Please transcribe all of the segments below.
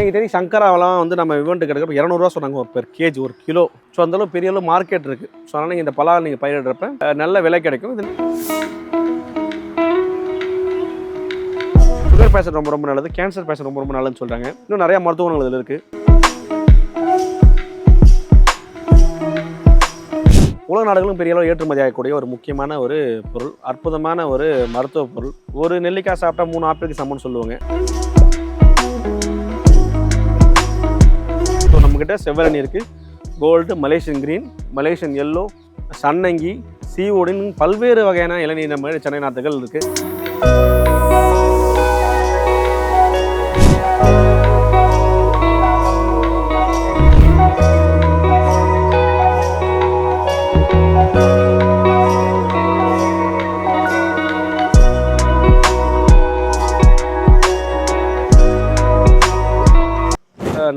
இன்றைக்கி தெரியும் சங்கராவெல்லாம் வந்து நம்ம இவெண்ட் கிடைக்கிறப்ப இரநூறுவா சொன்னாங்க. ஒரு பெர் கேஜி ஒரு கிலோ ஸோ அந்தளவு பெரிய அளவு மார்க்கெட் இருக்குது ஸோ அதனால் நீங்கள் இந்த பலா நீங்கள் பயிரிடுறப்ப நல்ல விலை கிடைக்கும். இது சுகர் பேஷண்ட் ரொம்ப ரொம்ப நல்லது. கேன்சர் பேஷண்ட் ரொம்ப ரொம்ப நல்லதுன்னு சொல்கிறாங்க இன்னும் நிறைய மருத்துவ குணங்கள் இதில் இருக்குது உலக நாடுகளும் பெரிய அளவு ஏற்றுமதி ஆகக்கூடிய ஒரு முக்கியமான ஒரு பொருள் அற்புதமான ஒரு மருத்துவ பொருள். ஒரு நெல்லிக்காய் சாப்பிட்டா மூணு ஆப்பிளுக்கு சமம்னு சொல்லுவாங்க. நம்மக்கிட்ட செவ்வரணி இருக்குது gold Malaysian green Malaysian yellow சன்னங்கி சீவோடின் பல்வேறு வகையான இளநீர் நம்ம சென்னை நாத்துகள் இருக்குது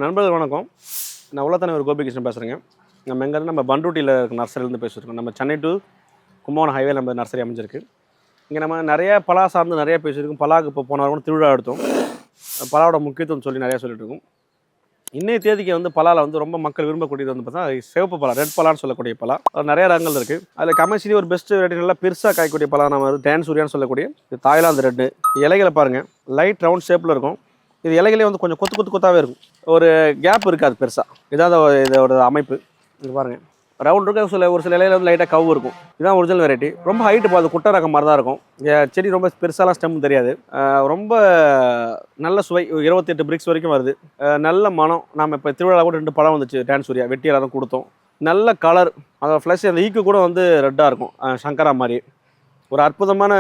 நண்பர்கள் வணக்கம். நான் உலகத்தான ஒரு கோபிகிருஷ்ணன் பேசுகிறேங்க நம்ம எங்கேருந்து நம்ம பண்ருட்டியில் இருக்க நர்சரிலேருந்து பேசியிருக்கோம் நம்ம சென்னை டு கும்பகோணம் ஹைவே நம்ம நர்சரி அமைஞ்சிருக்கு. இங்கே நம்ம நிறைய பலா சார்ந்து நிறைய பேசியிருக்கோம். பலாவுக்கு இப்போ போன வாரம் திருவிழா எடுத்தோம். பலாவோட முக்கியத்துவம் சொல்லி நிறையா சொல்லிட்டு இருக்கோம். இன்னைய தேதிக்கு வந்து பலாவில் வந்து ரொம்ப மக்கள் விரும்பக்கூடியது வந்து பார்த்தா சிவப்பு பலா ரெட் பலான்னு சொல்லக்கூடிய பலா. அது நிறைய ரகங்கள் இருக்குது அதில் கமர்ஷியலி ஒரு பெஸ்ட் வெரைட்டி நல்லா பெருசாக காய்க்கக்கூடிய பலா நம்ம வந்து தேன் சூரியான்னு சொல்லக்கூடிய தாய்லாந்து ரெட்டு இலைகளை பாருங்கள் லைட் ரவுண்ட் ஷேப்பில் இருக்கும். இது இலைகளே வந்து கொஞ்சம் கொத்து கொத்து கொத்தாவே இருக்கும். ஒரு கேப் இருக்காது பெருசாக இதான் இதோட அமைப்பு. இது பாருங்கள் ரவுண்ட் இருக்க சில ஒரு சில இலையில வந்து லைட்டாக கவு இருக்கும். இதான் ஒரிஜினல் வெரைட்டி ரொம்ப ஹைட்டு பார்த்து குட்டை ரகம் மாதிரி தான் இருக்கும். ஏ- செடி ரொம்ப பெருசாலாம் ஸ்டெம் தெரியாது. ரொம்ப நல்ல சுவை. இருபத்தெட்டு பிரிக்ஸ் வரைக்கும் வருது. நல்ல மனம். நாம் இப்போ திருவிழா கூட ரெண்டு பழம் வந்துச்சு டான்ஸ் சூர்யா. வெட்டி எல்லாரும் கொடுத்தோம். நல்ல கலர் அதோட ஃப்ளஷ் அந்த ஈக்கு கூட வந்து ரெட்டாக இருக்கும். சங்கரா மாதிரி. ஒரு அற்புதமான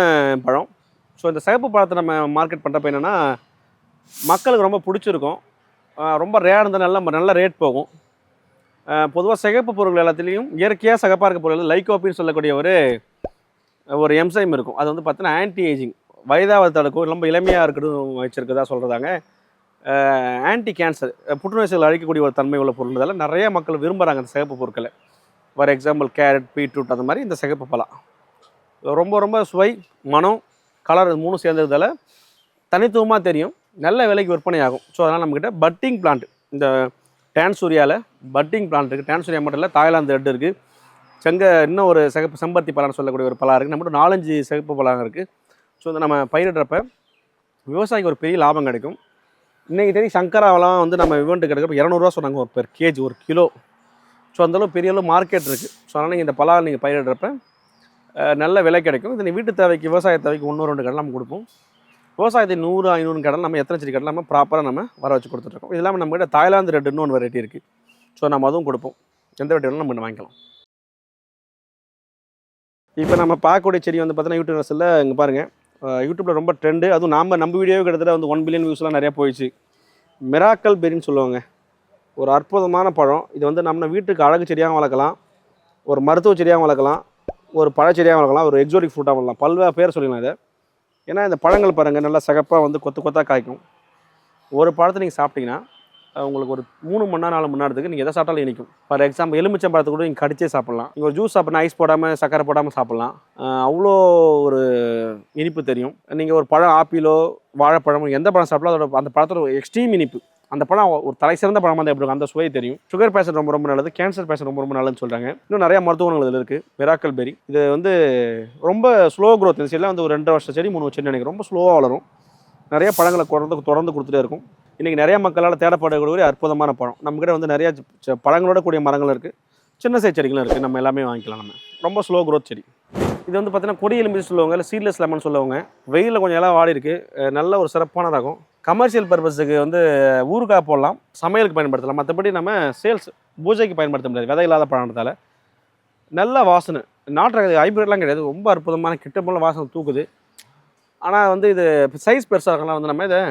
பழம். ஸோ இந்த சிகப்பு பழத்தை நம்ம மார்க்கெட் பண்ணுறப்ப என்னென்னா மக்களுக்கு ரொம்ப பிடிச்சிருக்கும். ரொம்ப ரேர் இருந்தால் நல்ல நல்ல ரேட் போகும். பொதுவாக சிகப்பு பொருட்கள் எல்லாத்துலேயும் இயற்கையாக சிகப்பாக இருக்க பொருள் லைகோப்பின்னு சொல்லக்கூடிய ஒரு ஒரு எம்சைம் இருக்கும். அது வந்து பார்த்தீங்கன்னா ஆன்டி ஏஜிங் வயதாவது தடுக்கும் ரொம்ப இளமையாக இருக்கட்டும் வச்சுருக்கதா சொல்கிறதாங்க ஆன்டி கேன்சர் புற்றுநோய்ச்சிகள் அழிக்கக்கூடிய ஒரு தன்மை உள்ள பொருள் இதெல்லாம் நிறைய மக்கள் விரும்புகிறாங்க அந்த சிகப்பு பொருட்களை. ஃபார் எக்ஸாம்பிள் கேரட் பீட்ரூட் அந்த மாதிரி இந்த சிகப்பு பழம். ரொம்ப ரொம்ப சுவை மனம் கலர் மூணும் சேர்ந்ததால் தனித்துவமாக தெரியும். நல்ல விலைக்கு விற்பனை ஆகும். ஸோ அதனால் நம்மக்கிட்ட பட்டிங் பிளான்ட் இந்த டான்சூரியாவில் பட்டிங் பிளான்ட் இருக்குது டேன்சூரியா மட்டும் இல்லை தாய்லாந்து ரெட் இருக்குது செங்க இன்னும் ஒரு சிகப்பு செம்பருத்தி பழம்னு சொல்லக்கூடிய ஒரு பழம் இருக்குது நம்மகிட்ட நாலஞ்சு சிகப்பு பழம் இருக்குது ஸோ இந்த நம்ம பயிரிடுறப்ப விவசாயிக்கு ஒரு பெரிய லாபம் கிடைக்கும். இன்றைக்கி தெரியும் சங்கராவெல்லாம் வந்து நம்ம இவெண்ட்டு கிடைக்கிறப்ப இரநூறுவா சொன்னாங்க ஒரு பெர் கேஜி ஒரு கிலோ. ஸோ அந்தளவு பெரிய அளவு மார்க்கெட் இருக்குது ஸோ அதனால் நீங்கள் இந்த பலாவை நீங்கள் பயிரிடுறப்ப நல்ல விலை கிடைக்கும். இது நீ வீட்டு தேவைக்கு விவசாய தேவைக்கு ஒன்று ரெண்டு கடை நம்ம கொடுப்போம். விவசாயத்தை நூறு ஐநூறு கடன் நம்ம எத்தனை செடி கடன் நம்ம ப்ராப்பராக நம்ம வர வச்சு கொடுத்துட்ருக்கோம். இது இல்லாமல் நம்மகிட்ட தாய்லாந்து ரெட்டுன்னு ஒன்று வெரைட்டி இருக்குது ஸோ நம்ம அதுவும் கொடுப்போம். எந்த வெரைட்டி வேணாலும் நம்ம வாங்கிக்கலாம். இப்போ நம்ம பார்க்கக்கூடிய செடி வந்து பார்த்தீங்கன்னா யூடியூப் ரசில் இங்கே பாருங்கள் யூடியூப்பில் ரொம்ப ட்ரெண்டு அதுவும் நாம் நம்ம வீடியோ கிட்டத்தட்ட வந்து ஒன் பில்லியன் வியூஸ்லாம் நிறையா போயிடுச்சு. மிராக்கல் பெரின்னு சொல்லுவாங்க. ஒரு அற்புதமான பழம். இது வந்து நம்ம வீட்டுக்கு அழகு செடியாகவும் வளர்க்கலாம். ஒரு மருத்துவ செடியாகவும் வளர்க்கலாம். ஒரு பழச்செடியாகவும் வளர்க்கலாம். ஒரு எக்ஸோட்டிக் ஃப்ரூட்டாக வளர்க்கலாம். பல்வேறு பேர் சொல்லிக்கலாம் இதை. ஏன்னா இந்த பழங்கள் பாருங்கள் நல்லா சகப்பாக வந்து கொத்து கொத்தாக காய்க்கும். ஒரு பழத்தை நீங்கள் சாப்பிட்டீங்கன்னா உங்களுக்கு ஒரு மூணு மணி நேரம் நாலு மணி நேரத்துக்கு நீங்கள் எதை சாப்பிட்டாலும் இனிக்கும். ஃபார் எக்ஸாம்பிள் எலுமிச்சம் பழத்தை கூட நீங்கள் கடிச்சே சாப்பிட்லாம். நீங்கள் ஒரு ஜூஸ் சாப்பிட்னா ஐஸ் போடாமல் சக்கரை போடாமல் சாப்பிட்லாம். அவ்வளோ இனிப்பு தெரியும். நீங்கள் ஒரு பழம் ஆப்பிளோ வாழைப்பழமோ எந்த பழம் சாப்பிட்டாலும் அதோட அந்த பழத்தோட எக்ஸ்ட்ரீம் இனிப்பு. அந்த பழம் ஒரு தலை சிறந்த பழமாக இருந்தால் எப்படி அந்த சுவை தெரியும். சுகர் பேஷண்ட் ரொம்ப ரொம்ப நல்லது கேன்சர் பேஷண்ட் ரொம்ப ரொம்ப நல்லதுன்னு சொல்கிறாங்க இன்னும் நிறைய மருத்துவ குணங்கள் இதில் இருக்குது மிராக்கல் பெரி இது வந்து ரொம்ப ஸ்லோ க்ரோத் இந்த செடிலாம் வந்து ஒரு ரெண்டு வருஷம் செடி மூணு வருஷம் நினைக்கிறேன். ரொம்ப ஸ்லோவாக வளரும். நிறைய பழங்களை தொடர்ந்து தொடர்ந்து கொடுத்துட்டே இருக்கும். இன்றைக்கி நிறைய மக்களால் தேடப்படக்கூடிய ஒரு அற்புதமான பழம். நம்மக்கிட்ட வந்து நிறைய பழங்களோட கூடிய மரங்கள் இருக்குது சின்ன சைஸ் செடிகளும் இருக்குது நம்ம எல்லாமே வாங்கிக்கலாம் நம்ம. ரொம்ப ஸ்லோ க்ரோத் செடி. இது வந்து பார்த்தீங்கன்னா கொடி சொல்லுவாங்க இல்லை சீட்லெஸ் லெமன் சொல்லுவாங்க. வெயிலில் கொஞ்சம் எல்லாம் வாடி இருக்கு. நல்ல ஒரு சிறப்பான ரகம் கமர்ஷியல் பர்பஸுக்கு வந்து ஊறுகாய் போடலாம். சமையலுக்கு பயன்படுத்தலாம். மற்றபடி நம்ம சேல்ஸ் பூஜைக்கு பயன்படுத்த முடியாது. விதை இல்லாத பழம்ன்றதால நல்ல வாசனை. நாட்டு ஹைப்ரிட்லாம் ஹைபிரிட்லாம் கிடையாது. ரொம்ப அற்புதமான கிட்ட போல வாசனை தூக்குது. ஆனால் வந்து இது சைஸ் பெருசாக இருக்கலாம் வந்து நம்ம இதை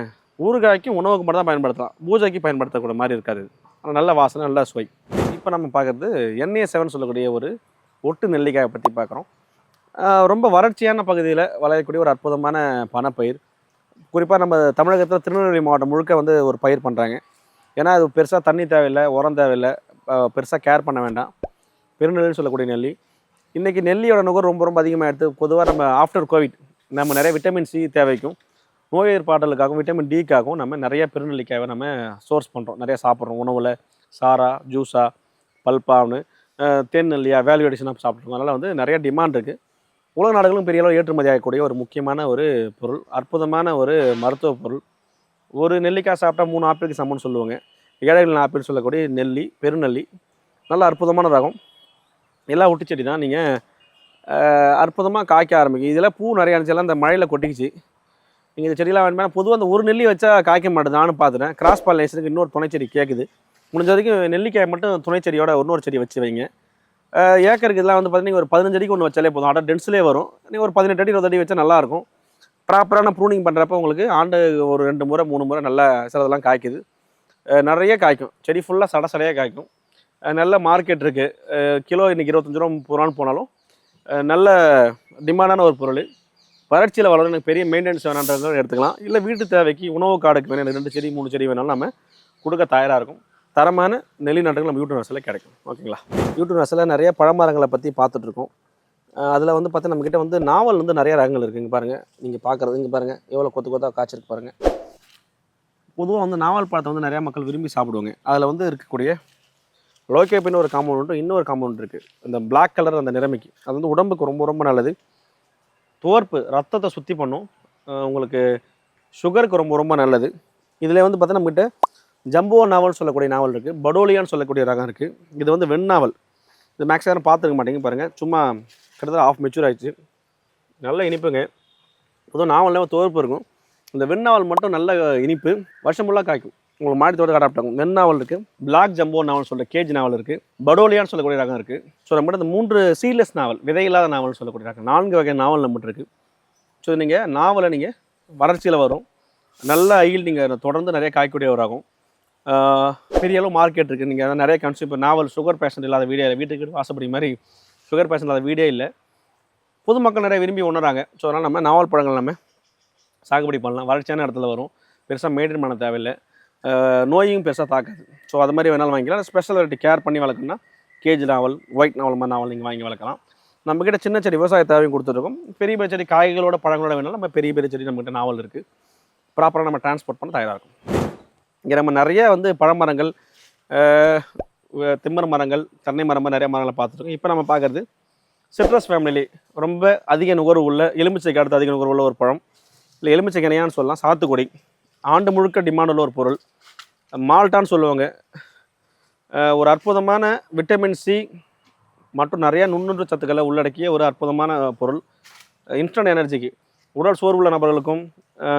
ஊறுகாய்க்கும் உணவுக்கு மட்டும் தான் பயன்படுத்தலாம். பூஜைக்கு பயன்படுத்தக்கூடிய மாதிரி இருக்காது. ஆனால் நல்ல வாசனை நல்ல சுவை. இப்போ நம்ம பார்க்குறது என்ஏ செவன் சொல்லக்கூடிய ஒரு ஒட்டு நெல்லிக்காயை பற்றி பார்க்குறோம். ரொம்ப வறட்சியான பகுதியில் வளையக்கூடிய ஒரு அற்புதமான பணப்பயிர் குறிப்பாக நம்ம தமிழகத்தில் திருநெல்வேலி மாவட்டம் முழுக்க வந்து ஒரு பயிர் பண்ணுறாங்க ஏன்னா அது பெருசாக தண்ணி தேவையில்லை உரம் தேவையில்லை பெருசாக கேர் பண்ண வேண்டாம். பெருநெல்லின்னு சொல்லக்கூடிய நெல்லி. இன்றைக்கி நெல்லியோட நுகர் ரொம்ப ரொம்ப அதிகமாக எடுத்து பொதுவாக நம்ம ஆஃப்டர் கோவிட் நம்ம நிறைய விட்டமின் சி தேவைக்கும். நோய் ஏற்பாடுகளுக்காகவும் விட்டமின் டிக்காகவும் நம்ம நிறைய பெருநெல்லிக்காயை நம்ம சோர்ஸ் பண்ணுறோம் நிறைய சாப்பிட்றோம். உணவில் சாரா ஜூஸாக பல்பான்னு தேன் நெல்லியா வேல்யூ அடிஷனாக சாப்பிட்ருக்கோம் அதனால் வந்து நிறைய டிமாண்ட் இருக்குது உலக நாடுகளும் பெரிய அளவு ஏற்றுமதி ஆகக்கூடிய ஒரு முக்கியமான ஒரு பொருள் அற்புதமான ஒரு மருத்துவ பொருள். ஒரு நெல்லிக்காய் சாப்பிட்டா மூணு ஆப்பிளுக்கு சமம்னு சொல்லுவாங்க. ஏழைகள் ஆப்பிள் சொல்லக்கூடிய நெல்லி பெருநெல்லி. நல்ல அற்புதமான ரகம். எல்லாம் ஒட்டு செடி தான். நீங்கள் அற்புதமாக காய்க்க ஆரம்பிக்கும் இதெல்லாம் பூ நிறைய இருந்துச்சுலாம் இந்த மழையில் கொட்டிக்கிச்சு. நீங்கள் இந்த செடியெல்லாம் வேணுமே பொதுவாக அந்த ஒரு நெல்லி வச்சா காய்க்க மாட்டேது நானும் பார்த்துட்டேன் கிராஸ் பாலினேஷனுக்கு இன்னொரு துணைச்செடி கேட்குது முடிஞ்ச வரைக்கும் நெல்லிக்காய் மட்டும் துணை செடியோட இன்னொரு செடி வச்சு வைங்க. ஏக்கருக்கு இதெல்லாம் வந்து பார்த்தீங்கன்னா ஒரு பதினஞ்சு அடிக்கு ஒன்று வச்சாலே போதும். அட டென்ஸ்லேயே வரும். நீங்கள் ஒரு பதினெட்டு அடி இருபது அடி வச்சா நல்லாயிருக்கும் ப்ராப்பரான ப்ரூனிங் பண்ணுறப்ப உங்களுக்கு ஆண்டு ஒரு ரெண்டு முறை மூணு முறை நல்லா சிலதெல்லாம் காய்க்குது. நிறைய காய்க்கும். செடி ஃபுல்லாக சட சடையாக காய்க்கும். நல்ல மார்க்கெட் இருக்குது கிலோ இன்றைக்கி இருபத்தஞ்சி ரூபா முப்பது ரூபான்னு போனாலும் நல்ல டிமாண்டான ஒரு பொருள். வறட்சியில் வளரும் எனக்கு பெரிய மெயின்டெனன்ஸ் வேணான்றதை எடுத்துக்கலாம். இல்லை வீட்டு தேவைக்கு உணவு காடுக்கு வேணும் எனக்கு ரெண்டு செடி மூணு செடி வேணாலும் நம்ம கொடுக்க தயாராக இருக்கும். தரமான நெல்லிநாட்டுகள் நம்ம யூடியூப் நர்ஸில் கிடைக்கும். ஓகேங்களா? யூடியூப் நர்ஸில் நிறைய பழமரங்களை பற்றி பார்த்துட்ருக்கோம் அதில் வந்து பார்த்தா நம்மக்கிட்ட வந்து நாவல் வந்து நிறைய ரகங்கள் இருக்குது இங்கே பாருங்கள் நீங்கள் பார்க்குறது இங்கே பாருங்கள் எவ்வளோ கொத்து கொத்தாக காய்ச்சிருக்கு பாருங்கள் பொதுவாக வந்து நாவல் பழத்தை வந்து நிறையா மக்கள் விரும்பி சாப்பிடுவாங்க. அதில் வந்து இருக்கக்கூடிய லோகேப்பின்னு ஒரு காம்பவுண்ட் உண்டு இன்னொரு காம்பவுண்ட் இருக்குது இந்த பிளாக் கலர் அந்த நிறமைக்கு. அது வந்து உடம்புக்கு ரொம்ப ரொம்ப நல்லது. தோற்பு ரத்தத்தை சுத்தி பண்ணும். உங்களுக்கு சுகருக்கு ரொம்ப ரொம்ப நல்லது. இதில் வந்து பார்த்தா நம்மக்கிட்ட ஜம்போ நாவல் சொல்லக்கூடிய நாவல் இருக்குது படோலியான்னு சொல்லக்கூடிய ரகம் இருக்குது இது வந்து வெண்ணாவல் இது மேக்ஸ் யாரும் பார்த்துருக்க மாட்டேங்க பாருங்கள் சும்மா கிட்டத்தட்ட ஆஃப் மெச்சூர் ஆயிடுச்சு. நல்ல இனிப்புங்க. பொதுவாக நாவலில் துவர்ப்பு இருக்கும். இந்த வெண்ணாவல் மட்டும் நல்ல இனிப்பு. வருஷம் ஃபுல்லாக காய்க்கும். உங்களுக்கு மாடி தோட்ட வெண் வெண்ணாவல் இருக்குது பிளாக் ஜம்போ நாவல் சொல்கிற கேஜ் நாவல் இருக்குது படோலியான்னு சொல்லக்கூடிய ரகம் இருக்குது ஸோ நம்மகிட்ட இந்த மூன்று சீட்லெஸ் நாவல் விதையில்லாத நாவல் சொல்லக்கூடிய ரகம். நான்கு வகை நாவல் நம்மகிட்ட இருக்குது ஸோ நீங்கள் நாவலை நீங்கள் வறட்சியில் வரும். நல்ல ஐயில் நீங்கள் தொடர்ந்து நிறைய காய்க்கூடிய ஒரு ஆகும் பெரிய அளவு மார்க்கெட் இருக்குது நீங்கள் நிறைய கன்சியூம் இப்போ நாவல் சுகர் பேஷண்ட் இல்லாத வீடியோ இல்லை. வீட்டுக்கு வாசப்படி மாதிரி சுகர் பேஷண்ட் இல்லாத வீடியோ இல்லை. பொதுமக்கள் நிறைய விரும்பி உணராங்க ஸோ அதனால் நம்ம நாவல் பழங்கள் நம்ம சாகுபடி பண்ணலாம். வறட்சியான இடத்துல வரும். பெருசாக மெயின்டைன் பண்ண தேவையில்லை. நோயும் பெருசாக தாக்காது. ஸோ அது மாதிரி வேணாலும் வாங்கிக்கலாம். ஸ்பெஷல் வெரைட்டி கேர் பண்ணி வளர்க்கணும்னா கேஜ் நாவல் ஒயிட் நாவல் மாதிரி நாவல் நீங்கள் வாங்கி வளர்க்கலாம். நம்மக்கிட்ட சின்ன செடி விவசாய தேவையும் கொடுத்துருக்கோம். பெரிய பெரிய செடி காய்களோட பழங்களோட வேணாலும் நம்ம பெரிய பெரிய செடி நம்மகிட்ட நாவல் இருக்குது ப்ராப்பராக நம்ம டிரான்ஸ்போர்ட் பண்ண தயாராக இருக்கும். இங்கே நம்ம நிறைய வந்து பழமரங்கள் திம்மர மரங்கள் தென்னை மரம் நிறைய மரங்களை பார்த்துருக்கோம். இப்போ நம்ம பார்க்குறது சிட்ரஸ் ஃபேமிலி ரொம்ப அதிக நுகர்வு உள்ள எலுமிச்சைக்கு அடுத்து அதிக நுகர்வு உள்ள ஒரு பழம். இல்லை எலுமிச்சை கனியான்னு சொல்லலாம் சாத்துக்குடி. ஆண்டு முழுக்க டிமாண்ட் உள்ள ஒரு பொருள். மால்ட்டான்னு சொல்லுவாங்க. ஒரு அற்புதமான விட்டமின் சி மற்றும் நிறைய நுண்ணுற்று சத்துக்களை உள்ளடக்கிய ஒரு அற்புதமான பொருள். இன்ஸ்டன்ட் எனர்ஜிக்கு உடல் சோர்வுள்ள நபர்களுக்கும்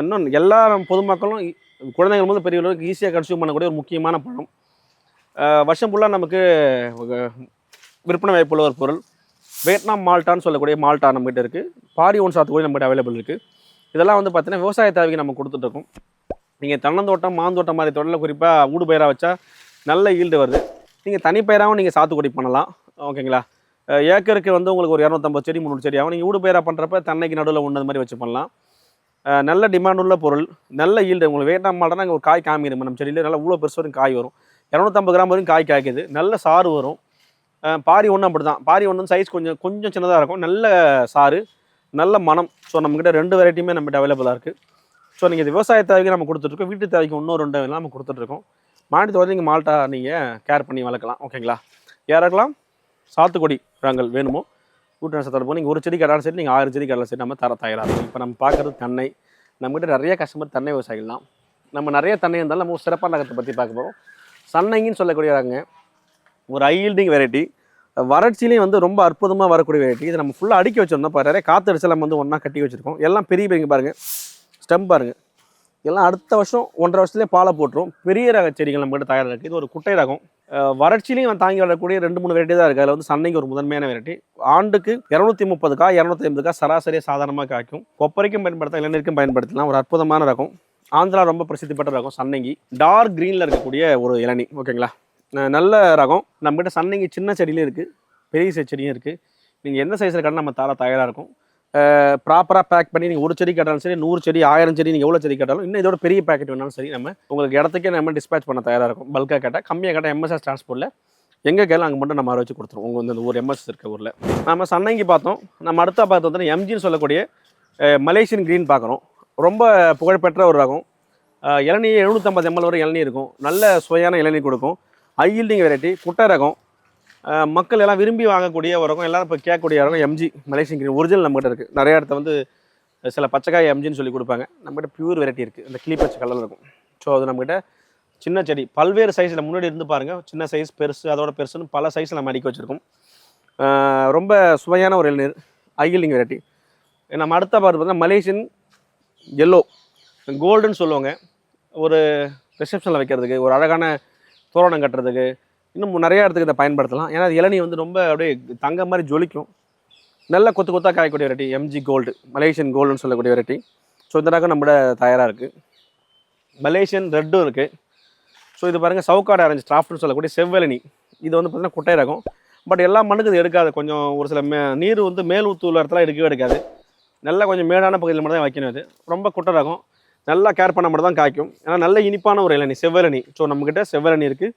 இன்னும் எல்லா பொதுமக்களும் இ- குழந்தைகள் பெரியவர்களுக்கு ஈஸியாக கன்சியூம் பண்ணக்கூடிய ஒரு முக்கியமான பழம். வருஷம் ஃபுல்லாக நமக்கு விற்பனை வாய்ப்புள்ள ஒரு பொருள். வியட்நாம் மால்ட்டான்னு சொல்லக்கூடிய மால்ட்டா நம்மகிட்ட இருக்குது பாரி ஒன் சாத்துக்குடி நம்மகிட்ட அவைலபிள் இருக்குது இதெல்லாம் வந்து பார்த்தீங்கன்னா விவசாய தேவைக்கு நம்ம கொடுத்துட்ருக்கோம் நீங்கள் தென்னந்தோட்டம் மாந்தோட்டம் மாதிரி தொழில குறிப்பாக ஊடு பயிராக வச்சா நல்ல ஈல்டு வருது. நீங்கள் தனிப்பயிராகவும் நீங்கள் சாத்துக்குடி பண்ணலாம். ஓகேங்களா? ஏக்கருக்கு வந்து உங்களுக்கு ஒரு இரநூத்தம்பது செடி முந்நூறு செடி ஆகும். நீங்கள் ஊடு பயிராக பண்ணுறப்ப தென்னைக்கு நடுவில் ஒன்று மாதிரி வச்சு பண்ணலாம். நல்ல டிமாண்ட் உள்ள பொருள் நல்ல ஈல்டு உங்களுக்கு வியட்நாம் மால்ட்டா ஒரு காய் காமிக்கிறோம் நம்ம செடியில் நல்லா இவ்வளோ பெருசு வரைக்கும் காய் வரும். இரநூத்தம்பது கிராம் வரைக்கும் காய் காய்க்குது. நல்ல சாறு வரும். பாரி ஒன்று அப்படி தான் பாரி ஒன்று சைஸ் கொஞ்சம் கொஞ்சம் சின்னதாக இருக்கும். நல்ல சாறு நல்ல மனம் ஸோ நம்மக்கிட்ட ரெண்டு வெரைட்டியுமே நம்மகிட்ட அவைலபிளாக இருக்குது ஸோ நீங்கள் இது விவசாய தேவைக்கு நம்ம கொடுத்துட்ருக்கோம். வீட்டு தேவைக்கு இன்னும் ரெண்டு நம்ம கொடுத்துட்ருக்கோம். மாநிலத்தை வந்து நீங்கள் மால்ட்டா நீங்கள் கேர் பண்ணி வளர்க்கலாம். ஓகேங்களா யாராக்கலாம் சாத்துக்குடி ரங்கள் வேணுமோ கூட்டு நட்சத்திரம் போனால் நீங்கள் ஒரு செடி கேட்டாலும் சரி நீங்கள் ஆறு செடி கேட்டாலும் சரி நம்ம தர தயாராக இருக்கும். இப்போ நம்ம பார்க்குறது தென்னை. நம்மகிட்ட நிறைய கஸ்டமர் தென்னை விவசாயிகள் தான். நம்ம நிறைய தென்னை இருந்தாலும் நம்ம ஒரு சிறப்பான ரகத்தை பற்றி பார்க்க போகிறோம் சன்னைங்கன்னு சொல்லக்கூடிய ரகங்க ஒரு ஐல்டிங் வெரைட்டி வறட்சிலையும் வந்து ரொம்ப அற்புதமாக வரக்கூடிய வெரைட்டி இதை நம்ம ஃபுல்லாக அடுக்கி வச்சிருந்தோம் பாரு. நிறைய காற்று அடிச்சு நம்ம வந்து ஒன்றா கட்டி வச்சுருக்கோம். எல்லாம் பெரிய பெரிய பாருங்கள் ஸ்டெம் பாருங்கள் எல்லாம் அடுத்த வருஷம் ஒன்றரை வருஷத்துலேயே பாலை போட்டுரும். பெரிய ரக செடிகள் நம்மகிட்ட தயாராக இருக்குது இது ஒரு குட்டை ரகம். வறட்சியிலையும் அவன் தாங்கி வரக்கூடிய ரெண்டு மூணு வெரைட்டி தான் இருக்குது அதில் வந்து சன்னைக்கு ஒரு முதன்மையான வெரைட்டி ஆண்டுக்கு இரநூத்தி முப்பதுக்கா இரநூத்தி ஐம்பதுக்கா சராசரியாக சாதாரணமாக காய்க்கும். கொப்பரைக்கும் பயன்படுத்தலாம் இளைஞருக்கும் பயன்படுத்தலாம். ஒரு அற்புதமான ரகம். ஆந்திரா ரொம்ப பிரசித்தி பெற்ற ரகம் சன்னங்கி. டார்க் க்ரீனில் இருக்கக்கூடிய ஒரு இளநி ஓகேங்களா நல்ல ரகம். நம்மகிட்ட சன்னங்கி சின்ன செடியிலையும் இருக்குது பெரிய செடியும் இருக்குது நீங்கள் எந்த சைஸில் கடை நம்ம தர தயாராக இருக்கும். ப்ராப்பராக பேக் பண்ணி நீங்கள் ஒரு செடி கேட்டாலும் சரி நூறு செடி ஆயிரம் செடி நீங்கள் எவ்வளோ செடி கேட்டாலும் இன்னும் இதோட பெரிய பேக்கெட் வேணாலும் சரி நம்ம உங்களுக்கு இடத்துக்கே நம்ம டிஸ்பேச் பண்ண தயாராக இருக்கும். பல்காக கேட்டால் கம்மியாக கேட்டால் எம்எஸ்எஸ் டிரான்ஸ்போர்ட்டில் எங்கே கேளும் அங்கே மட்டும் நம்ம வர வச்சு கொடுத்துருவோம். உங்கள் வந்து இந்த ஒரு எம்எஸ் இருக்க ஊரில். நம்ம சன்னங்கி பார்த்தோம். நம்ம அடுத்த பார்த்து வந்து எம்ஜின்னு சொல்லக்கூடிய மலேசியன் க்ரீன் பார்க்குறோம். ரொம்ப புகழ்பெற்ற ஒரு ரகம். இளநீர் இளநீ எழுநூற்றம்பது எம்எல் வரை இளநீ இருக்கும். நல்ல சுவையான இளநீ கொடுக்கும். ஐயில்டிங் வெரைட்டி குட்டை ரகம். மக்கள் எல்லாம் விரும்பி வாங்கக்கூடிய உரகம் எல்லாரும் இப்போ கேட்கக்கூடிய உரகம் எம்ஜி மலேசியன் கிரீன் ஒரிஜினல் நம்மகிட்ட இருக்குது நிறைய இடத்துல வந்து சில பச்சைக்காய் எம்ஜின்னு சொல்லி கொடுப்பாங்க. நம்மகிட்ட பியூர் வெரைட்டி இருக்குது இந்த கிளி பச்சை கலரில் இருக்கும். ஸோ அது நம்மகிட்ட சின்ன செடி. பல்வேறு சைஸில் முன்னாடி இருந்து பாருங்கள் சின்ன சைஸ் பெருசு அதோட பெருசுன்னு பல சைஸில் நம்ம அடிக்க வச்சுருக்கோம். ரொம்ப சுவையான ஒரு இளநீர். ஐயில்டிங் வெரைட்டி நம்ம அடுத்த பார்த்து பார்த்தா மலேசியன் எல்லோ கோல்டுன்னு சொல்லுவாங்க. ஒரு ரிசப்ஷனில் வைக்கிறதுக்கு ஒரு அழகான தோரணம் கட்டுறதுக்கு இன்னும் நிறைய இடத்துக்கு இதை பயன்படுத்தலாம். ஏன்னா அது இளநீ வந்து ரொம்ப அப்படியே தங்க மாதிரி ஜொலிக்கும். நல்ல கொத்து கொத்தாக காயக்கூடிய வெரைட்டி எம்ஜி கோல்டு மலேசியன் கோல்டுன்னு சொல்லக்கூடிய வெரைட்டி. ஸோ இந்த ரகம் நம்மளோட தயாராக இருக்குது மலேசியன் ரெட்டும் இருக்குது ஸோ இது பாருங்கள் சவுக்காடு ஆரஞ்சு டிராஃப்ட்னு சொல்லக்கூடிய செவ்வெளனி இது வந்து பார்த்திங்கன்னா குட்டை ரகம். பட் எல்லா மண்ணுக்கு இது எடுக்காது. கொஞ்சம் ஒரு சில மே நீர் வந்து மேல் ஊத்து இடத்துல எடுக்கவே எடுக்காது. நல்லா கொஞ்சம் மேடான பகுதியில் மட்டும் தான் வைக்கணும் இது. ரொம்ப குட்டை ரகம். நல்லா கேர் பண்ண மட்டும் தான் காய்க்கும். ஏன்னா நல்ல இனிப்பான ஒரு இளநீ செவ்வெளனி ஸோ நம்மக்கிட்ட செவ்வெளனி இருக்குது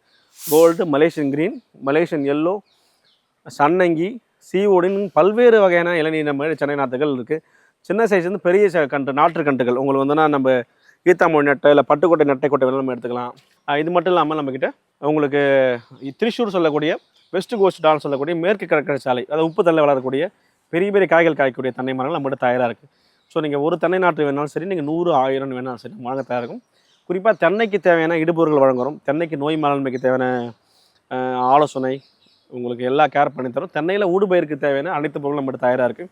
gold Malaysian green Malaysian yellow சன்னங்கி சீவோடின் பல்வேறு வகையான இளநீர் நம்ம சென்னை நாற்றுகள் இருக்குது சின்ன சைஸ்லேருந்து பெரிய ச- கன்று நாற்று கன்றுகள். உங்களுக்கு வந்துன்னா நம்ம ஈத்தாமொழி நட்டை இல்லை பட்டுக்கோட்டை நெட்டை கொட்டை வேணாலும் நம்ம எடுத்துக்கலாம். இது மட்டும் இல்லாமல் நம்மக்கிட்ட உங்களுக்கு திரிஷூர் சொல்லக்கூடிய வெஸ்ட் கோஸ்ட் டால் சொல்லக்கூடிய மேற்கு கடற்கரை சாலை அதாவது உப்பு தள்ள வளரக்கூடிய பெரிய பெரிய காய்கள் காய்க்கக்கூடிய தென்னை மரங்கள் நம்மகிட்ட தயாராக இருக்குது ஸோ நீங்கள் ஒரு தென்னை நாற்று வேணாலும் சரி நீங்கள் நூறு ஆயிரம் வேணாலும் சரி நம்ம தயாராகும் குறிப்பாக தென்னைக்கு தேவையான இடுபொருட்கள் வழங்குறோம். தென்னைக்கு நோய் மேலாண்மைக்கு தேவையான ஆலோசனை உங்களுக்கு எல்லா கேர் பண்ணி தரும். தென்னையில் ஊடுபயிருக்கு தேவையான அனைத்து பொருளும் நம்மகிட்ட தயாராக இருக்குது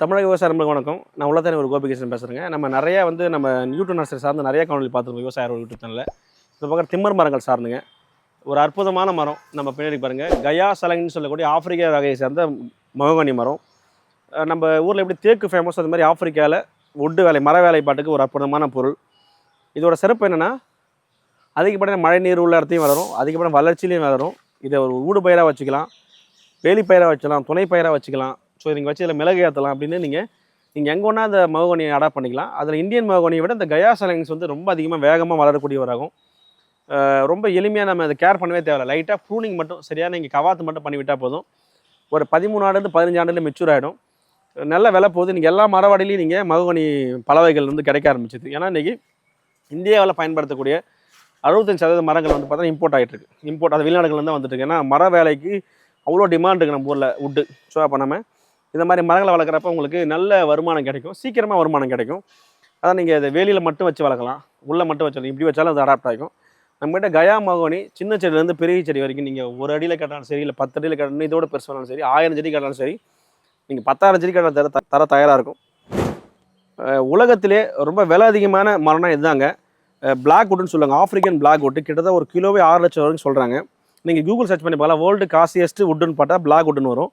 தமிழக விவசாய நண்பர்களுக்கு வணக்கம். நான் உள்ளதானே ஒரு கோபிகிருஷ்ணன் பேசுகிறேங்க நம்ம நிறையா வந்து நம்ம யூடியூப் நர்சரி சார்ந்து நிறைய காணொலி பார்த்துருக்கோம் விவசாய யூடியூப் சேனலில். இந்த பக்கம் திம்மர் மரங்கள் சார்ந்துங்க. ஒரு அற்புதமான மரம். நம்ம பின்னாடி பாருங்கள் கயா சலங்னு சொல்லக்கூடிய ஆப்பிரிக்கா வகையை சேர்ந்த மகோகனி மரம். நம்ம ஊரில் எப்படி தேக்கு ஃபேமஸ் அது மாதிரி ஆப்பிரிக்காவில் ஒட்டு வேலை மர வேலைப்பாட்டுக்கு ஒரு அற்புதமான பொருள். இதோட சிறப்பு என்னென்னா அதிகப்படியான மழை நீர் உள்ள இடத்தையும் வளரும் அதிகப்படியான வளர்ச்சியிலையும் வளரும். இதை ஒரு ஊடு பயிராக வச்சுக்கலாம் வேலி பயிராக வச்சுக்கலாம் துணை பயிராக வச்சுக்கலாம். ஸோ நீங்கள் வச்சு இதில் மிளகு ஏற்றலாம் அப்படின்னு நீங்கள் நீங்கள் எங்கே ஒன்றா அந்த மகோனியை அடாப்ட் பண்ணிக்கலாம். அதில் இந்தியன் மகோனியை விட இந்த கயா சலங்ஸ் வந்து ரொம்ப அதிகமாக வேகமாக வளரக்கூடிய ரொம்ப எளிமையாக நம்ம அதை கேர் பண்ணவே தேவையில்ல. லைட்டாக ப்ரூனிங் மட்டும் சரியாக நீங்கள் கவாத்து மட்டும் பண்ணிவிட்டால் போதும். ஒரு பதிமூணு ஆண்டுலேருந்து பதினஞ்சு ஆண்டுல மெச்சூர் ஆகிடும் நல்ல விலை போகுது. நீங்கள் எல்லா மரவாடிலையும் நீங்கள் மகோனி பலவைகள் வந்து கிடைக்க ஆரம்பிச்சிது. ஏன்னா இன்றைக்கி இந்தியாவில் பயன்படுத்தக்கூடிய அறுபத்தஞ்சு சதவீத மரங்கள் வந்து பார்த்தா இம்போர்ட் ஆகிட்டு இருக்கு இம்போர்ட் அது வெளிநாடுகள்லேருந்து தான் வந்துட்டு இருக்கு ஏன்னா மர வேலைக்கு அவ்வளோ டிமாண்ட் இருக்குது நம்ம ஊரில் வுட்டு ஸோ அப்போ நம்ம இந்த மாதிரி மரங்களை வளர்க்குறப்ப உங்களுக்கு நல்ல வருமானம் கிடைக்கும். சீக்கிரமாக வருமானம் கிடைக்கும். அதான் நீங்கள் அதை வேலியில் மட்டும் வச்சு வளர்க்கலாம். உள்ளே மட்டும் வச்சு இப்படி வச்சாலும் அது அடாப்ட் ஆகிக்கும் நம்மகிட்ட கயா மகோனி சின்ன செடியிலேருந்து பெரிய செடி வரைக்கும் நீங்கள் ஒரு அடியில் கட்டினாலும் சரி இல்லை பத்து அடியில் கட்டணும் இதோட பெருசு சரி ஆயிரம் செடி கட்டினாலும் சரி நீங்கள் பத்தாயிரம் செடி கட்ட தர தர தயாராக இருக்கும். உலகத்திலே ரொம்ப விலை அதிகமான மரம்னா இதுதாங்க. பிளாக் வுட்னு சொல்லுவாங்க. ஆஃப்ரிக்கன் பிளாக் வுட்டு கிட்டத்தட்ட ஒரு கிலோவே ஆறு லட்சம் வரைக்கும் சொல்கிறாங்க நீங்கள் கூகுள் சர்ச் பண்ணி பார்க்கலாம் வேர்ல்டு காஸ்டியஸ்ட் வுட்டுன்னு பார்த்தா பிளாக் வுட்னு வரும்.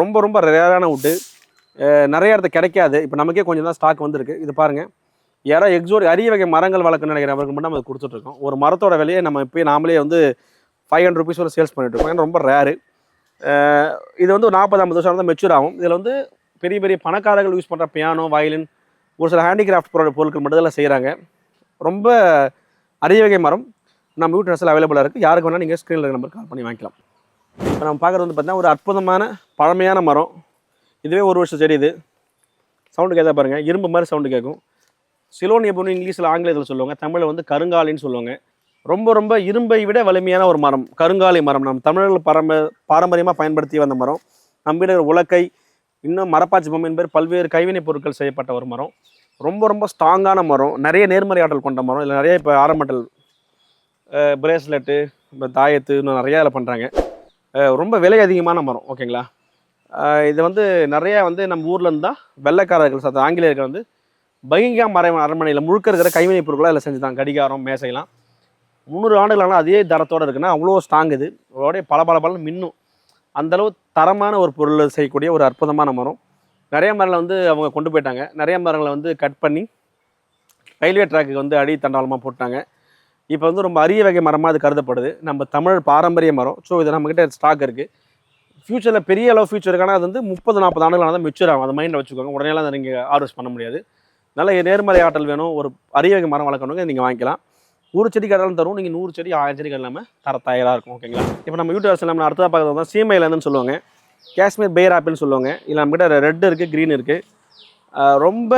ரொம்ப ரொம்ப ரேரான வுட்டு நிறைய இடத்துல கிடைக்காது. இப்போ நமக்கே கொஞ்சம் தான் ஸ்டாக் வந்திருக்கு. இது பாருங்கள் யாரோ எக்ஸோர் அரிய வகை மரங்கள் வளர்க்கணும்னு நினைக்கிறவருக்கு மட்டும் நம்ம கொடுத்துட்ருக்கோம். ஒரு மரத்தோட விலையை நம்ம இப்போ நாமளே வந்து ஃபைவ் ஹண்ட்ரட் ருபீஸ் வரை சேல்ஸ் பண்ணிட்டுருக்கோம் ஏன்னா ரொம்ப ரேரு இது வந்து நாற்பது ஐம்பது வருஷம் தான் மெச்சூர் ஆகும். இதில் வந்து பெரிய பெரிய பணக்காரர்கள் யூஸ் பண்ணுற பியானோ வயலின் ஒரு சில ஹேண்டிகிராஃப்ட் பொருட்கள் மட்டும் தான் செய்கிறாங்க ரொம்ப அரிய வகை மரம் நம்ம வீட்டு ட்ரெஸ்ஸில் அவைலபிளாக இருக்குது யாருக்கு வேணால் நீங்கள் ஸ்க்ரீனில் நம்பர் கால் பண்ணி வாங்கிக்கலாம். இப்போ நம்ம பார்க்குறது வந்து பார்த்தீங்கன்னா ஒரு அற்புதமான பழமையான மரம். இதுவே ஒரு வருஷம் செடி இது. சவுண்டு கேட்க பாருங்கள் இரும்பு மாதிரி சவுண்டு கேட்கும் சிலோனி எப்படின்னு இங்கிலீஷில் ஆங்கிலத்தில் சொல்லுவாங்க. தமிழில் வந்து கருங்காலின்னு சொல்லுவாங்க. ரொம்ப ரொம்ப இரும்பை விட வலிமையான ஒரு மரம். கருங்காலி மரம். நம்ம தமிழர்கள் பரம்ப பாரம்பரியமாக பயன்படுத்தி வந்த மரம். நம்மிட உலக்கை இன்னும் மரப்பாச்சி பொம்மையின் பேர் பல்வேறு கைவினைப் பொருட்கள் செய்யப்பட்ட ஒரு மரம். ரொம்ப ரொம்ப ஸ்ட்ராங்கான மரம். நிறைய நேர்மறை ஆற்றல் கொண்ட மரம். இல்லை நிறைய இப்போ ஆரம்பட்டல் பிரேஸ்லெட்டு இப்போ தாயத்து இன்னும் நிறையா இதில் பண்ணுறாங்க ரொம்ப விலை அதிகமான மரம். ஓகேங்களா இது வந்து நிறையா வந்து நம்ம ஊரில் இருந்தால் தான் வெள்ளைக்காரர்கள் சத்த ஆங்கிலேயர்கள் வந்து பகிங்கா மறை அரண்மனையில் முழுக்க இருக்கிற கைவினைப் பொருட்களை அதில் செஞ்சுதான். கடிகாரம் மேசைலாம் முந்நூறு ஆண்டுகளான அதே தரத்தோடு இருக்குன்னா அவ்வளோ ஸ்ட்ராங் இது. அதோடைய பல பல பல மின்னும். அந்தளவு தரமான ஒரு பொருள் செய்யக்கூடிய ஒரு அற்புதமான மரம். நிறைய மரங்களை வந்து அவங்க கொண்டு போயிட்டாங்க. நிறைய மரங்களை வந்து கட் பண்ணி ரயில்வே ட்ராக்கு வந்து அடி தண்டாளமாக போட்டாங்க. இப்போ வந்து ரொம்ப அரிய வகை மரமாக அது கருதப்படுது. நம்ம தமிழ் பாரம்பரிய மரம். ஸோ இது நம்மக்கிட்ட ஸ்டாக் இருக்குது ஃப்யூச்சரில் பெரிய அளவு ஃபியூச்சர் இருக்கான அது வந்து முப்பது நாற்பது ஆண்டுகளாக தான் மெச்சூர் ஆகும். அதை மைண்டில் வச்சுக்கோங்க. உடனேலாம் அதை நீங்கள் ஹார்வெஸ்ட் பண்ண முடியாது. நல்ல நேர்மறை ஆற்றல் வேணும். ஒரு அரிய வகை மரம் வளர்க்கணுங்க நீங்கள் வாங்கிக்கலாம். ஒரு செடி கட்டாலும் தரும். நீங்கள் நூறு செடி ஆயிரம் செடி இல்லாமல் தர தயாராக இருக்கும் ஓகேங்களா? இப்போ நம்ம யூடியூப்ஸ் நம்ம அடுத்ததாக பார்க்குறது தான் சீமையிலேருந்துன்னு சொல்லுவாங்க. காஷ்மீர் பேர் ஆப்பிள்னு சொல்லுவாங்க. இல்லை நம்மகிட்ட ரெட் இருக்குது க்ரீன் இருக்குது ரொம்ப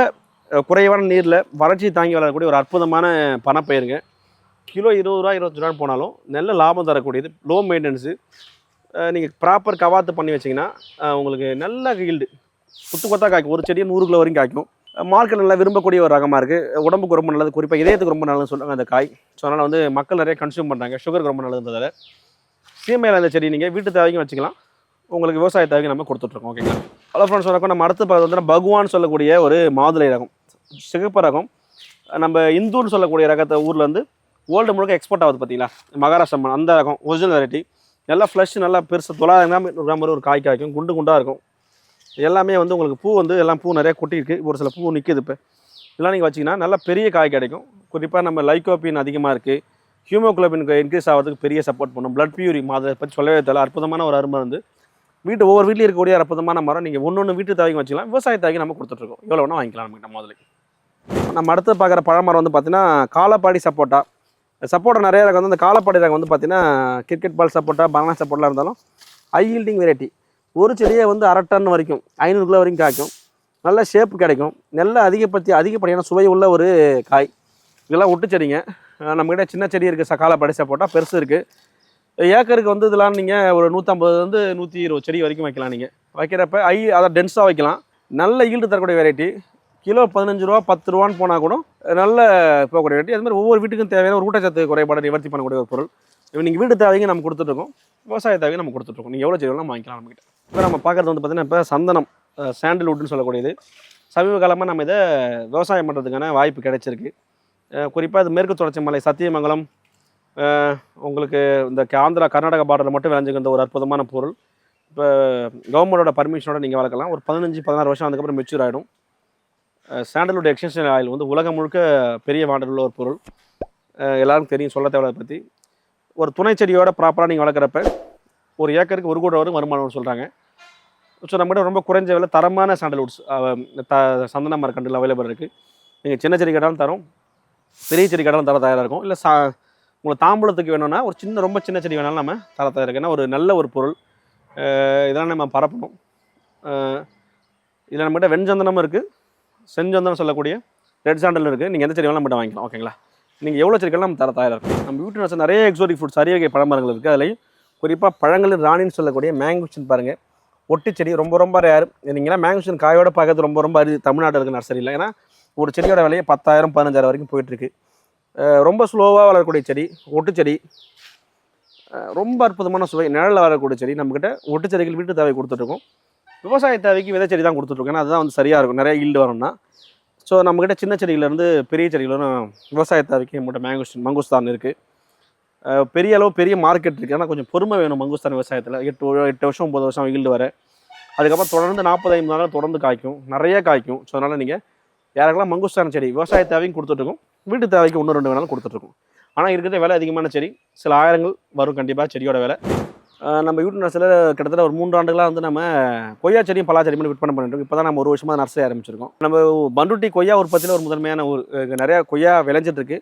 குறைவான நீரில் வறட்சி தாங்கி வளரக்கூடிய ஒரு அற்புதமான பணப்பயிருங்க கிலோ இருபது ரூபா இருபத்தஞ்சு ரூபான்னு போனாலும் நல்ல லாபம் தரக்கூடியது. லோ மெயின்டெனன்ஸு நீங்கள் ப்ராப்பர் கவாத்து பண்ணி வச்சிங்கன்னா உங்களுக்கு நல்ல ஈல்டு குத்து கொத்தா காய்க்கும். ஒரு செடியை நூறு கிலோ வரைக்கும் காய்க்கும். மார்க்கெட் நல்லா விரும்பக்கூடிய ஒரு ரகமாக இருக்குது உடம்புக்கு ரொம்ப நல்லது. குறிப்பாக இதயத்துக்கு ரொம்ப நல்லதுன்னு சொல்லுவாங்க அந்த காய். ஸோ அதனால் வந்து மக்கள் நிறைய கன்சியூம் பண்ணுறாங்க சுகருக்கு ரொம்ப நல்லதுன்றதால. சீமையில் அந்த செடி நீங்கள் வீட்டு தேவைக்கும் வச்சுக்கலாம். உங்களுக்கு விவசாய தேவைக்கு நம்ம கொடுத்துட்ருக்கோம் ஓகேங்களா ஹலோ ஃப்ரெண்ட்ஸ் வணக்கம். நம்ம அடுத்து பார்த்து வந்து பகவான் சொல்லக்கூடிய ஒரு மாதுளை ரகம். சிகப்பு ரகம். நம்ம இந்துன்னு சொல்லக்கூடிய ரகத்தை ஊரில் வந்து வேர்ல்டு முழுக்க எக்ஸ்போர்ட் ஆகுது பார்த்தீங்களா மகாராஷ்டிரம் அந்த ரகம் ஒரிஜினல் வெரைட்டி நல்லா ஃப்ளஷ் நல்லா பெருசு தொள்ளாயிரம் கிராம் கிராம் ஒரு காய் காய்க்கும். குண்டு குண்டாக இருக்கும். எல்லாமே வந்து உங்களுக்கு பூ வந்து எல்லாம் பூ நிறையா கொட்டியிருக்கு. ஒரு சில பூ நிற்கிது இப்போ. இதெல்லாம் நீங்கள் வச்சிங்கன்னா நல்லா பெரிய காய் கிடைக்கும். குறிப்பாக நம்ம லைக்கோபின் அதிகமாக இருக்குது ஹியூமோக்ளோபின் இன்க்ரீஸ் ஆகிறதுக்கு பெரிய சப்போர்ட் பண்ணும். பிளட் பியூரி மாதிரி பற்றி சொல்லவே தேவை அற்புதமான ஒரு அருமை வந்து. வீட்டு ஒவ்வொரு வீட்டில் இருக்கக்கூடிய அற்புதமான மரம். நீங்கள் ஒன்று ஒன்று வீட்டு தாக்கி வச்சுக்கலாம். விவசாய தேவைக்கு நம்ம கொடுத்துட்ருக்கோம் எவ்வளோ வேணால் வாங்கிக்கலாம் நம்மகிட்ட முதல்ல. நம்ம அடுத்து பார்க்குற பழமரம் வந்து பார்த்தீங்கன்னா காலப்பாடி சப்போட்டா. சப்போட்டா நிறைய ரகம் வந்து அந்த காலப்பாடி ரகம் வந்து பார்த்தீங்கன்னா கிரிக்கெட் பால் சப்போட்டா பனானா சப்போட்டா இருந்தாலும் ஹை ஹீல்டிங் வெரைட்டி ஒரு செடியை வந்து அரை டன் வரைக்கும் ஐநூறு கிலோ வரைக்கும் காய்க்கும். நல்ல ஷேப் கிடைக்கும். நல்ல அதிகப்பத்தி அதிகப்படியான சுவை உள்ள ஒரு காய். இதெல்லாம் ஒட்டு செடிங்க. நம்மக்கிட்ட சின்ன செடி இருக்குது சக்கால படைசா போட்டால் பெருசு இருக்குது ஏக்கருக்கு வந்து இதெல்லாம் நீங்கள் ஒரு நூற்றம்பது வந்து நூற்றி இருபது செடி வரைக்கும் வைக்கலாம் நீங்கள் வைக்கிறப்ப ஐ அதை டென்ஸாக வைக்கலாம். நல்ல ஈல்டு தரக்கூடிய வெரைட்டி கிலோ பதினஞ்சு ரூபா பத்து ரூபான்னு போனால் கூட நல்ல போகக்கூடிய வெரைட்டி அது மாதிரி ஒவ்வொரு வீட்டுக்கும் தேவையான ஒரு ஊட்டச்சத்து குறைபாடு நிவர்த்தி பண்ணக்கூடிய ஒரு பொருள். இப்போ நீங்கள் வீட்டு தேவைக்கு நம்ம கொடுத்துட்ருக்கோம் விவசாய தேவைக்கு நம்ம கொடுத்துட்ருக்கோம் நீங்கள் எவ்வளோ செடி வேணாலும் வாங்கிக்கலாம் நம்மக்கிட்ட இப்போ நம்ம பார்க்குறது வந்து பார்த்தீங்கன்னா இப்போ சந்தனம் சாண்டில்வுட்னு சொல்லக்கூடியது. சமீப காலமாக நம்ம இதை விவசாயம் பண்ணுறதுக்கான வாய்ப்பு கிடைச்சிருக்கு. குறிப்பாக இது மேற்கு தொடர்ச்சி மலை சத்தியமங்கலம் உங்களுக்கு இந்த ஆந்திரா கர்நாடகா பார்டரில் மட்டும் விளைஞ்சுக்கிற ஒரு அற்புதமான பொருள். இப்போ கவர்மெண்டோட பர்மிஷனோட நீங்கள் வளர்க்கலாம். ஒரு பதினஞ்சு பதினாறு வருஷம் அதுக்கப்புறம் மெச்சூர் ஆகிடும் சாண்டல்வுட் எக்ஸ்டென்ஷன் ஆயில் வந்து உலகம் முழுக்க பெரிய வாண்டல் உள்ள ஒரு பொருள். எல்லாருக்கும் தெரியும் சொல்ல தேவை பற்றி ஒரு துணை செடியோட ப்ராப்பராக நீங்கள் வளர்க்குறப்ப ஒரு ஏக்கருக்கு ஒரு கோடி வரும் வருமானம்னு சொல்கிறாங்க ஸோ நம்மகிட்ட ரொம்ப குறைஞ்ச விலை தரமான சாண்டல்வுட்ஸ் த சந்தன மரக்கண்டில் அவைலபிள் இருக்குது நீங்கள் சின்ன செடி கேட்டாலும் தரோம். பெரிய செடி கேட்டாலும் தர தயாராக இருக்கும். இல்லை சா உங்களுக்கு தாம்பூலத்துக்கு வேணும்னா ஒரு சின்ன ரொம்ப சின்ன செடி வேணாலும் நம்ம தர தயாராக இருக்கு. ஏன்னா ஒரு நல்ல ஒரு பொருள். இதெல்லாம் நம்ம பரப்பணும். இதில் நம்மகிட்ட வெண்சந்தனமும் இருக்குது செஞ்சந்தனம் சொல்லக்கூடிய ரெட் சாண்டல் இருக்குது நீங்கள் எந்த செடி வேணாலும் நம்மகிட்ட வாங்கிக்கலாம். ஓகேங்களா நீங்கள் எவ்வளோ செடிகள் நம்ம தர தயாராக இருக்கும் நம்ம வீட்டு நிறைய எக்ஸோட்டிக் ஃபுட்ஸ் அரிய வகை பழமரங்கள் இருக்குது அதுலேயும் குறிப்பாக பழங்களின் ராணின்னு சொல்லக்கூடிய மேங்குச்சின் பாருங்கள் ஒட்டி செடி ரொம்ப ரொம்ப ரேர் நீங்களாம் மேங்குச்சின் காயோட பார்க்கறது ரொம்ப ரொம்ப அரிது. தமிழ்நாட்டில் இருக்க நர்சரியில் ஏன்னா ஒரு செடியோட விலையை பத்தாயிரம் பதினஞ்சாயிரம் வரைக்கும் போயிட்டுருக்கு ரொம்ப ஸ்லோவாக வளரக்கூடிய செடி ஒட்டு செடி. ரொம்ப அற்புதமான சுவை. நிழலில் வரக்கூடிய செடி. நம்மக்கிட்ட ஒட்டு செடிகள் வீட்டு தேவை கொடுத்துட்ருக்கோம். விவசாய தேவைக்கு விதை செடி தான் கொடுத்துட்ருக்கோம். ஏன்னா அதுதான் வந்து சரியாக இருக்கும். நிறைய ஈல்டு வரணும்னா ஸோ நம்மக்கிட்ட சின்ன செடியிலேருந்து பெரிய செடிகளும் விவசாய தேவைக்கு நம்மகிட்ட மேங்குஸ்டின் மங்குஸ்தான் இருக்குது பெரிய அளவு பெரிய மார்க்கெட் இருக்குது ஆனால் கொஞ்சம் பொறுமை வேணும் மங்குஸ்தான் விவசாயத்தில். எட்டு எட்டு வருஷம் ஒம்பது வருஷம் ஈல்டு வர. அதுக்கப்புறம் தொடர்ந்து நாற்பது ஐம்பது நாள் தொடர்ந்து காய்க்கும். நிறைய காய்க்கும். ஸோ அதனால் நீங்கள் யாருக்கெல்லாம் மங்குஸ்தான் செடி விவசாய தேவையும் கொடுத்துட்ருக்கோம் வீட்டு தேவைக்கு ஒன்று ரெண்டு வேணாலும் கொடுத்துட்ருக்கோம் ஆனால் இருக்கிற விலை அதிகமான செடி. சில ஆயிரங்கள் வரும் கண்டிப்பாக செடியோட விலை. நம்ம யூடியூப் நர்சரியில் கிட்டத்தட்ட ஒரு மூன்று ஆண்டுகளாக வந்து நம்ம கொய்யா செடியும் பலா செடியும் விற்பனை பண்ணிட்டு இப்போ தான் நம்ம ஒரு வருஷமாக நர்சரி ஆரம்பிச்சிருக்கோம். நம்ம பண்டுட்டி கொய்யா உற்பத்தியில் ஒரு முதன்மையான ஒரு நிறையா கொய்யா விளைஞ்சிட்டு இருக்கு.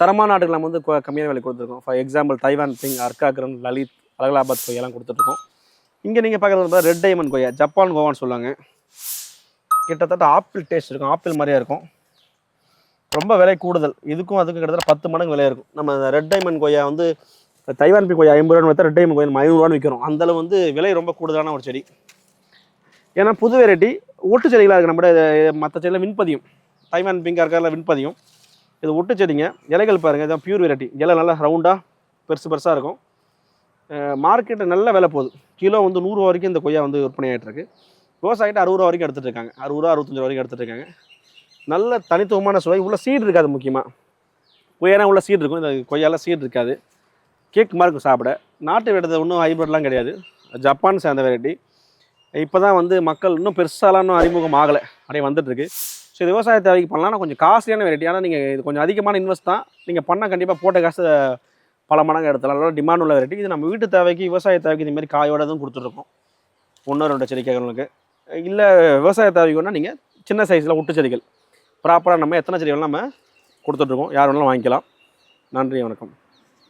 தரமான நாடுகள் நம்ம வந்து கம்மியான விலை கொடுத்துருக்கோம். ஃபார் எக்ஸாம்பிள் தைவான் பிங் அர்க்காகிரம் லலித் அலகலாபாத் கொய்யெல்லாம் கொடுத்துட்ருக்கோம். இங்கே நீங்கள் பார்க்குறது ரெட் டைமண்ட் கொய்யா ஜப்பான் கோவான்னு சொல்லுவாங்க. கிட்டத்தட்ட ஆப்பிள் டேஸ்ட் இருக்கும். ஆப்பிள் மாதிரியே இருக்கும். ரொம்ப விலை கூடுதல். இதுக்கும் அதுக்கும் கிட்டத்தட்ட பத்து மடங்கு விலை இருக்கும். நம்ம ரெட் டைமண்ட் கொய்யா வந்து தைவான் பி கொய்யா ஐம்பது பார்த்தா ரெட் டைமண்ட் கொய்யா ஐநூறுரூவான்னு விற்கிறோம் அந்தளவு வந்து விலை ரொம்ப கூடுதலான ஒரு செடி. ஏன்னா புது வெரைட்டி ஒட்டு செடிகளாக இருக்குது நம்ம மற்ற செடியில் விண்பதியும் தைவான் பிங்காக இருக்கிறதுல விண்பதியும் இது ஒட்டு செடிங்க இலைகள் பாருங்கள் இதான் பியூர் வெரைட்டி இலை நல்லா ரவுண்டாக பெருசு பெருசாக இருக்கும். மார்க்கெட்டு நல்ல விலை போகுது. கிலோ வந்து நூறுரூவா வரைக்கும் இந்த கொய்யா வந்து விற்பனை ஆகிட்டு இருக்கு அறுபது ரூபா வரைக்கும் எடுத்துகிட்டு இருக்காங்க. அறுபது ரூபா அறுபத்தஞ்சு வரைக்கும் எடுத்துகிட்டு இருக்காங்க. நல்ல தனித்துவமான சுவை. உள்ள சீடு இருக்காது முக்கியமாக கொய்யானா உள்ள சீடு இருக்கும். இந்த கொய்யாலாம் சீடு இருக்காது. கேக் மாதிரி சாப்பிட. நாட்டு விடத்தை ஒன்றும் ஹைப்ரிட்லாம் கிடையாது. ஜப்பான் சேர்ந்த வெரைட்டி இப்போ தான் வந்து மக்கள் இன்னும் பெருசாலாம் இன்னும் அறிமுகம் ஆகலை. அப்படியே வந்துட்டுருக்கு ஸோ இது விவசாய தேவைக்கு பண்ணலாம் ஆனால் கொஞ்சம் காஸ்ட்லியான வெரைட்டி ஆனால் நீங்கள் இது கொஞ்சம் அதிகமான இன்வெஸ்ட் தான். நீங்கள் பண்ணால் கண்டிப்பாக போட்ட காசு பல மடங்கு எடுத்துலாம் நல்லா டிமாண்ட் உள்ள வெரைட்டி இது நம்ம வீட்டு தேவைக்கு விவசாய தேவைக்கு இந்த மாதிரி காயோட தான் கொடுத்துட்ருக்கோம். ஒன்று ரெண்டு செடிக்கைகளுக்கு இல்லை விவசாய தேவைக்கு வேணால் நீங்கள் சின்ன சைஸில் ஒட்டு செடிகள். ப்ராப்பராக நம்ம எத்தனை செடி நம்ம கொடுத்துட்ருக்கோம். யார் வேணாலும் வாங்கிக்கலாம். நன்றி வணக்கம்.